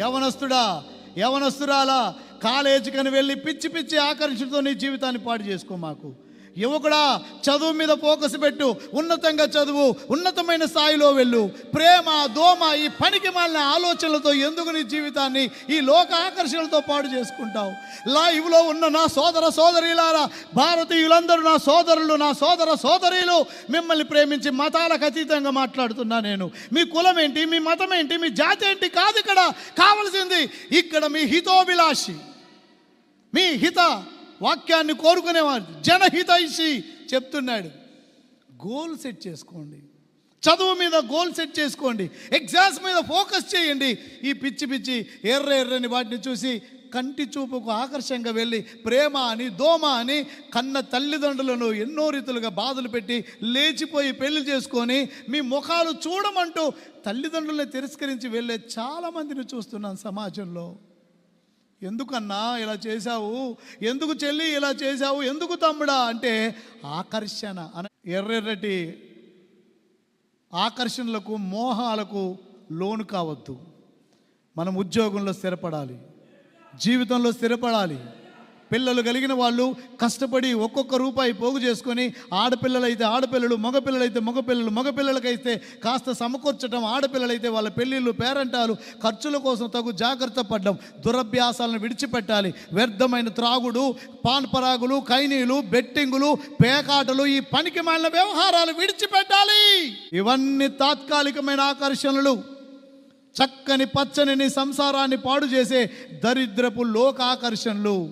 యవనస్తుడా యవనస్తురాలా కాలేజీకని వెళ్ళి పిచ్చి పిచ్చి ఆకర్షణతో నీ జీవితాన్ని పాడు చేసుకో మాకు. యువకుడా చదువు మీద ఫోకస్ పెట్టు. ఉన్నతంగా చదువు ఉన్నతమైన స్థాయిలో వెళ్ళు. ప్రేమ దోమ ఈ పనికి మాలిన ఆలోచనలతో ఎందుకు నీ జీవితాన్ని ఈ లోక ఆకర్షణలతో పాడు చేసుకుంటావు? లైవ్లో ఉన్న నా సోదర సోదరీలారా భారతీయులందరూ నా సోదరులు నా సోదర సోదరీలు మిమ్మల్ని ప్రేమించి మతాలకు అతీతంగా మాట్లాడుతున్నా నేను. మీ కులం ఏంటి మీ మతం ఏంటి మీ జాతి ఏంటి కాదు ఇక్కడ. కావలసింది ఇక్కడ మీ హితోభిలాషి. మీ హిత వాక్యాన్ని కోరుకునేవారు. జనహితైషి చెప్తున్నాడు. గోల్ సెట్ చేసుకోండి. చదువు మీద గోల్ సెట్ చేసుకోండి. ఎగ్జామ్స్ మీద ఫోకస్ చేయండి. ఈ పిచ్చి పిచ్చి ఎర్ర ఎర్రని వాటిని చూసి కంటి చూపుకు ఆకర్షంగా వెళ్ళి ప్రేమ అని దోమ అని కన్న తల్లిదండ్రులను ఎన్నో రీతులుగా బాధలు పెట్టి లేచిపోయి పెళ్ళి చేసుకొని మీ ముఖాలు చూడమంటూ తల్లిదండ్రులని తిరస్కరించి వెళ్ళే చాలామందిని చూస్తున్నాను సమాజంలో. ఎందుకన్నా ఇలా చేశావు? ఎందుకు చెల్లి ఇలా చేశావు? ఎందుకు తమ్ముడా? అంటే ఆకర్షణ అన ఎర్రెర్రటి ఆకర్షణలకు మోహాలకు లోను కావద్దు. మనం ఉద్యోగంలో స్థిరపడాలి. జీవితంలో స్థిరపడాలి. పిల్లలు కలిగిన వాళ్ళు కష్టపడి ఒక్కొక్క రూపాయి పోగు చేసుకొని ఆడపిల్లలైతే ఆడపిల్లలు మగపిల్లలైతే మగపిల్లలు మగపిల్లలకైతే కాస్త సమకూర్చడం ఆడపిల్లలైతే వాళ్ళ పెళ్ళిళ్ళు పేరంటాలు ఖర్చుల కోసం తగు జాగ్రత్త పడడం దురభ్యాసాలను విడిచిపెట్టాలి. వ్యర్థమైన త్రాగుడు పాన్పరాగులు కైనీలు బెట్టింగులు పేకాటలు ఈ పనికి మాలిన వ్యవహారాలు విడిచిపెట్టాలి. ఇవన్నీ తాత్కాలికమైన ఆకర్షణలు. చక్కని పచ్చనిని సంసారాన్ని పాడు చేసే దరిద్రపు లోకాకర్షణలు.